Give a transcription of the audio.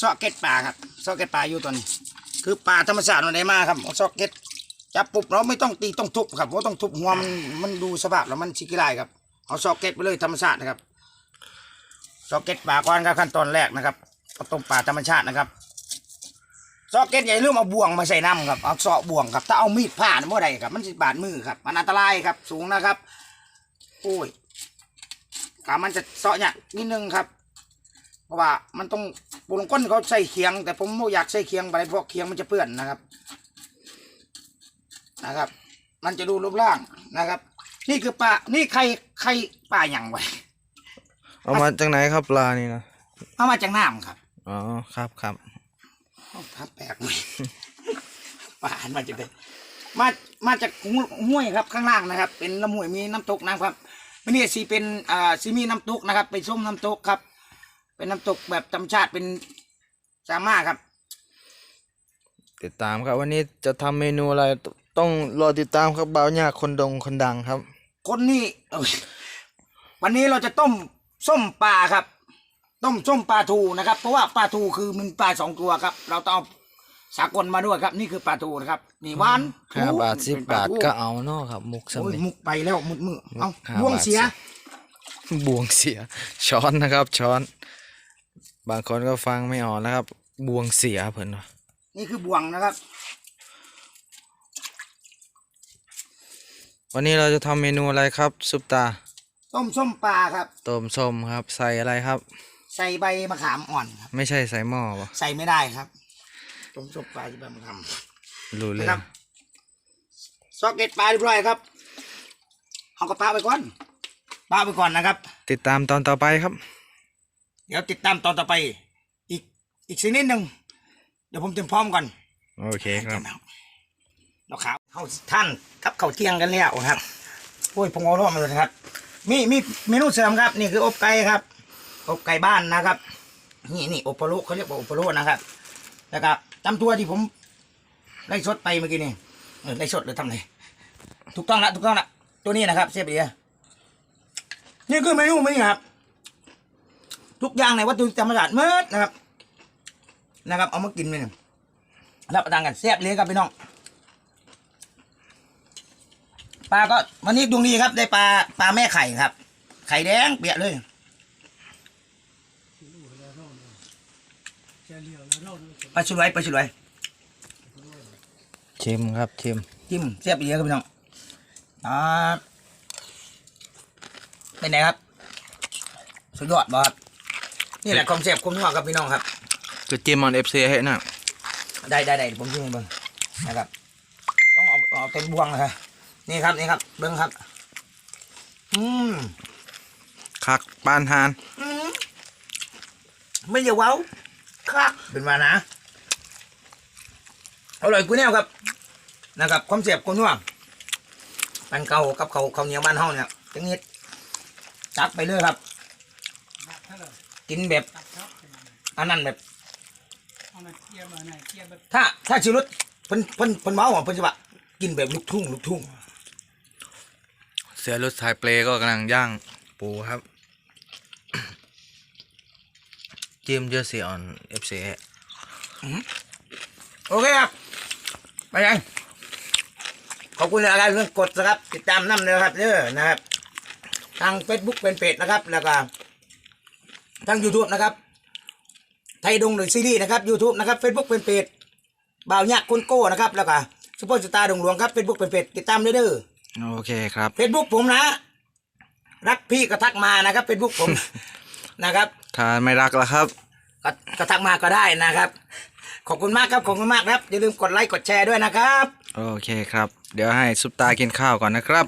ซอกเก็ตปลาครับซอกเก็ตปลาอยู่ตัวนี้ คือปลาธรรมชาติมันได้มาครับเอาซอกเก็ตจับปุ๊บเราไม่ต้องตีต้องทุบครับเพราะต้องทุบหัวมันมันดูสภาพแล้วมันชิกิไลครับเอาซอกเก็ตไปเลยธรรมชาตินะครับซอกเก็ตปลาก่อนครับขั้นตอนแรกนะครับก็ต้มปลาธรรมชาตินะครับซอกเก็ตอย่าลืมเอาบ่วงมาใส่น้ำครับเอาเสาะบ่วงครับถ้าเอามีดผ่านเมื่อใดครับมันสิบาดมือครับมันอันตรายครับสูงนะครับโอ้ยกามันจะเสาะเนี่ยนิดนึงครับ เพราะว่ามันต้องปูลงก้นเขาใส่เคียง แต่ผมไม่อยากใส่เคียงไปเพราะเคียงมันจะเปื้อนนะครับ นะครับ มันจะดูรูปร่างนะครับ นี่คือปลา นี่ใครใครปลาอย่างไว้เอามาจากไหนครับปลานี่นะเอามาจากน้ำครับอ๋อครับครับอ้าวครับแปลกไหมปลาอันมาจากไหนมามาจากห้วยครับข้างล่างนะครับ เป็นลำห้วยมีน้ำตกนะครับไม่นี่สีเป็นอ่าสีมีน้ำตกนะครับเป็นส้มน้ำตกครับ เป็นน้ำตกแบบธรรมชาติเป็นสามารถครับ ติดตามครับ วันนี้จะทำเมนูอะไรตต้องรอติดตามครับบ่าวเนี่ยคนดงคนดังครับ คนนี้เอ้ยวันนี้เราจะต้มส้มปลาครับ ต้มส้มปลาทูนะครับ เพราะว่าปลาทูคือมันปลาสองตัวครับ เราต้องเอาสากลมาด้วยครับ นี่คือปลาทูนะครับนี่หวานห้าบาทสิบเป็นปลบาททูก็เอาเนาะครับ มุกสโอ้ยมิมุกไปแล้วมุดมือเอาห้าบ่วงบาทเสีย สิบวงเสีย ช้อนนะครับ ช้อน บางคนก็ฟังไม่ออกนะครับ บวงเสียเพิ่นว่านี่คือบ่วงนะครับ วันนี้เราจะทำเมนูอะไรครับ ซุปตา ต้มส้มปลาครับ ต้มส้มครับ ใส่อะไรครับ ใส่ใบมะขามอ่อนครับ ไม่ใช่ใส่หม้อปะใส่ไม่ได้ครับ ต้มส้มปลาที่ใบมะขาม รู้เลยนะครับซอกเก็ตปลาเรียบร้อยครับเอากระปาไปก่อนปลาไปก่อนนะครับ ติดตามตอนต่อไปครับ เดี๋ยวติดตามตอนต่อไป อีกอีกสักนิดหนึ่งเดี๋ยวผมเตรียมพร้อมก่อนโอเคครับเราขาวเข้าท่านครับเข้าเที่ยงกันแล้วครับโอ้ยพงเอาร่วมมาเลยนะครับ มีมีเมนูเสริมครับ นี่คืออบไก่ครับ อบไก่บ้านนะครับ นี่นี่อบปลาโลเขาเรียกว่าอบปลาโลนะครับแล้วก็จำตัวที่ผมไล่สดไปเมื่อกี้นี่เออไล่สดหรือทำไรถูกต้องละถูกต้องละตัวนี้นะครับเชฟเดียนี่คือเมนูมื้อนี้ครับ ทุกอย่างในวัตถุดิบธรรมชาติเมื่อนะครับ นะครับ เอามากินเลยรับประทานกันแซ่บเลยครับพี่น้องปลาก็วันนี้ดวงดีครับ ได้ปลาปลาแม่ไข่ครับ ไข่แดงเปียกเลยปลาชุรวยปลาชุรวยชิมครับชิมจิ้มแซ่บดีครับพี่น้องอ่าเป็นไงครับ สุดยอดบ่ครับ นี่แหละความแซ่บความนัวครับพี่น้องครับคือจิ้มออนเอฟซีให้นะได้ได้ได้เดี๋ยวผมชิมให้เบิ้งนะครับต้องเอาเอาเต็มบวงเลยครับนี่ครับนี่ครับเบิ้งครับ อืมคักปานฮานอืมไม่อย่าเว้าครับเป็นมานะอร่อยกูแนวครับ นะครับ ความเสียบกูนัวปันเก่ากับเขาเขาวเหนียวบ้านเฮาเนี่ยจังนิดจัดไปเลยครับ กินแบบอันนั้นแบบ ถ้าถ้าชิรุตเพิ่นเพิ่นเพิ่นเมาอะเพิ่นจะว่ากินแบบลูกทุ่งลูกทุ่งเสือรถสายเปลก็กำลังย่างปูครับจิ้มเยอะสีออนเอฟซีโอเคครับไปยังขอบคุณอะไรเรื่องกดนะครับ ติดตามน้ำเลยครับเด้อนะครับ ทาง Facebook เป็นเพจนะครับ แล้วก็ ทาง YouTube นะครับ ไทยดงหรือซีรีส์นะครับ YouTube นะครับ Facebook เป็นเพจบ่าวยักษ์คนโก้นะครับแล้วก็ซุปเปอร์สตาร์ดงหลวงครับ Facebook เป็นเพจติดตามด้วยเด้อโอเคครับ Facebook ผมนะ รักพี่ก็ทักมานะครับ Facebook ผมนะครับถ้าไม่รักแล้วครับก็ก็ทักมาก็ได้นะครับ ขอบคุณมากครับขอบคุณมากครับอย่าลืมกดไลค์กดแชร์ด้วยนะครับ โอเคครับ เดี๋ยวให้ซุปตากินข้าวก่อนนะครับ